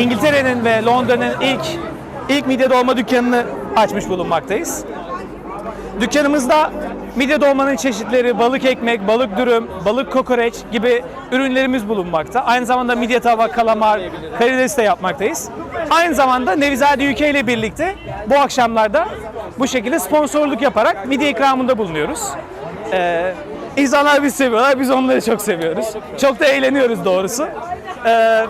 İngiltere'nin ve Londra'nın ilk ilk midye dolma dükkanını açmış bulunmaktayız. Dükkanımızda midye dolmanın çeşitleri, balık ekmek, balık dürüm, balık kokoreç gibi ürünlerimiz bulunmakta. Aynı zamanda midye tava, kalamar, karides de yapmaktayız. Aynı zamanda Nevizade UK ile birlikte bu akşamlarda bu şekilde sponsorluk yaparak midye ikramında bulunuyoruz. Ee, insanlar bizi seviyorlar, biz onları çok seviyoruz. Çok da eğleniyoruz doğrusu. Ee,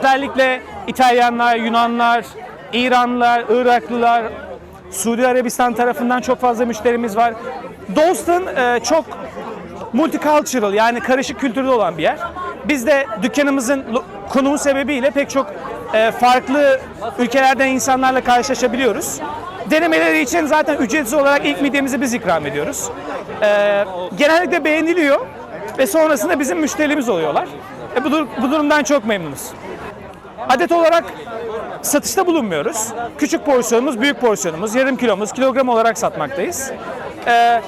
özellikle İtalyanlar, Yunanlar, İranlılar, Iraklılar, Suudi Arabistan tarafından çok fazla müşterimiz var. Dalston e, çok multicultural yani karışık kültürde olan bir yer. Biz de dükkanımızın konumu sebebiyle pek çok e, farklı ülkelerden insanlarla karşılaşabiliyoruz. Denemeleri için zaten ücretsiz olarak ilk midyemizi biz ikram ediyoruz. E, genellikle beğeniliyor ve sonrasında bizim müşterimiz oluyorlar. E, bu, bu durumdan çok memnunuz. Adet olarak satışta bulunmuyoruz. Küçük porsiyonumuz, büyük porsiyonumuz, yarım kilomuz, kilogram olarak satmaktayız. Ee,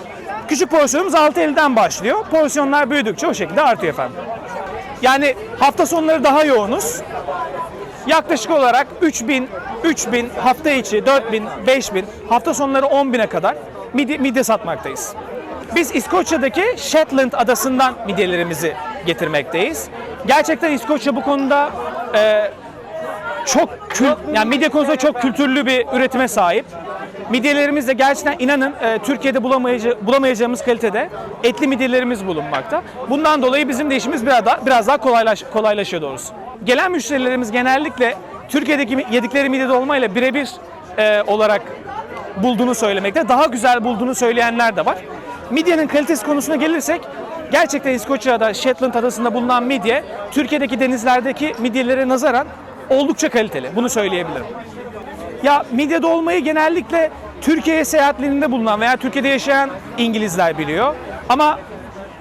küçük porsiyonumuz 6.50'den başlıyor. Porsiyonlar büyüdükçe o şekilde artıyor efendim. Yani hafta sonları daha yoğunuz. Yaklaşık olarak 3000, 3000 hafta içi 4000, 5000, hafta sonları 10.000'e kadar midye, midye satmaktayız. Biz İskoçya'daki Shetland adasından midyelerimizi getirmekteyiz. Gerçekten İskoçya bu konuda e, çok kül, yani midye konusunda çok kültürlü bir üretime sahip. Midyelerimiz de gerçekten inanın e, Türkiye'de bulamayaca- bulamayacağımız kalitede etli midyelerimiz bulunmakta. Bundan dolayı bizim de işimiz biraz daha, biraz daha kolaylaş, kolaylaşıyor doğrusu. Gelen müşterilerimiz genellikle Türkiye'deki yedikleri midye dolmayla birebir e, olarak bulduğunu söylemekte. Daha güzel bulduğunu söyleyenler de var. Midyenin kalitesi konusuna gelirsek gerçekten İskoçya'da Shetland adasında bulunan midye Türkiye'deki denizlerdeki midyelere nazaran oldukça kaliteli. Bunu söyleyebilirim. Ya midye dolmayı genellikle Türkiye'ye seyahatlerinde bulunan veya Türkiye'de yaşayan İngilizler biliyor. Ama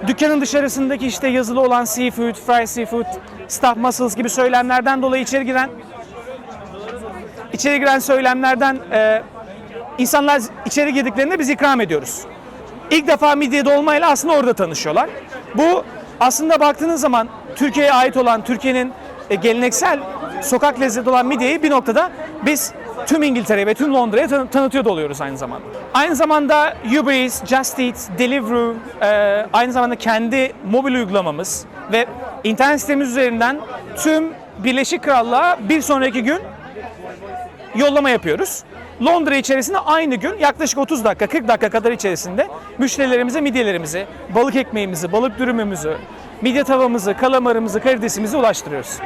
dükkanın dışarısındaki işte yazılı olan seafood, fried seafood, stuffed mussels gibi söylemlerden dolayı içeri giren içeri giren söylemlerden e, insanlar içeri girdiklerinde biz ikram ediyoruz. İlk defa midye dolmayla aslında orada tanışıyorlar. Bu aslında baktığınız zaman Türkiye'ye ait olan Türkiye'nin e, geleneksel sokak lezzeti olan midyeyi bir noktada biz tüm İngiltere'ye ve tüm Londra'ya tan- tanıtıyor da oluyoruz aynı zamanda. Aynı zamanda Uber Eats, Just Eat, Deliveroo, e, aynı zamanda kendi mobil uygulamamız ve internet sitemiz üzerinden tüm Birleşik Krallığa bir sonraki gün yollama yapıyoruz. Londra içerisinde aynı gün yaklaşık 30 dakika 40 dakika kadar içerisinde müşterilerimize midyelerimizi, balık ekmeğimizi, balık dürümümüzü, midye tavamızı, kalamarımızı, karidesimizi ulaştırıyoruz.